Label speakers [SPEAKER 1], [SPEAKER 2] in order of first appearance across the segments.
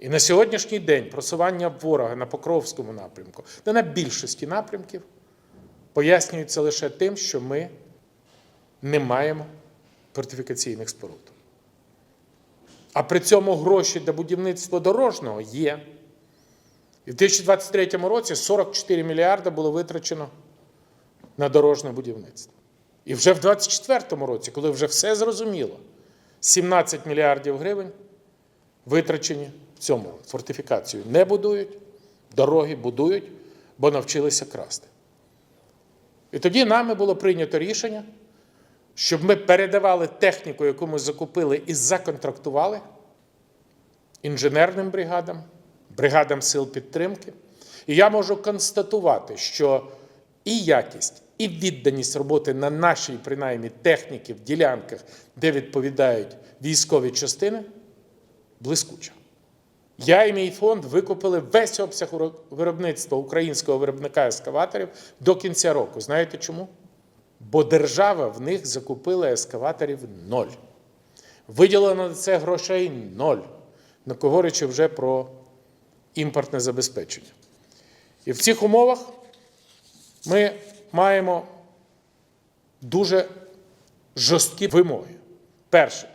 [SPEAKER 1] І на сьогоднішній день просування ворога на Покровському напрямку та на більшості напрямків пояснюється лише тим, що ми не маємо фортифікаційних споруд. А при цьому гроші для будівництва дорожнього є. І в 2023 році 44 мільярди було витрачено на дорожнє будівництво. І вже в 2024 році, коли вже все зрозуміло, 17 мільярдів гривень витрачені цьому фортифікацію. Не будують, дороги будують, бо навчилися красти. І тоді нами було прийнято рішення, щоб ми передавали техніку, яку ми закупили і законтрактували інженерним бригадам, бригадам сил підтримки. І я можу констатувати, що і якість, і відданість роботи на нашій, принаймні, техніки в ділянках, де відповідають військові частини, блискуча. Я і мій фонд викупили весь обсяг виробництва українського виробника ескаваторів до кінця року. Знаєте чому? Бо держава в них закупила ескаваторів ноль. Виділено на це грошей ноль. Не говорячи вже про імпортне забезпечення. І в цих умовах ми маємо дуже жорсткі вимоги. Перше,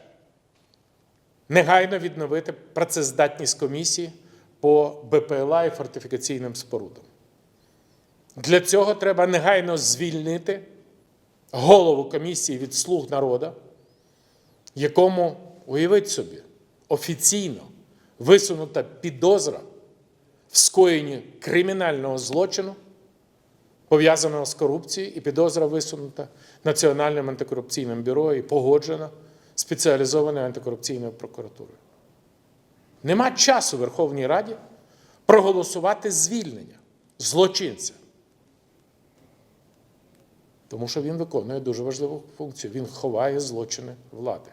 [SPEAKER 1] негайно відновити працездатність комісії по БПЛА і фортифікаційним спорудам. Для цього треба негайно звільнити голову комісії від слуг народу, якому, уявіть собі, офіційно висунута підозра в скоєнні кримінального злочину, пов'язаного з корупцією, і підозра висунута Національним антикорупційним бюро і погоджена спеціалізованою антикорупційною прокуратурою. Нема часу Верховній Раді проголосувати звільнення злочинця. Тому що він виконує дуже важливу функцію. Він ховає злочини влади.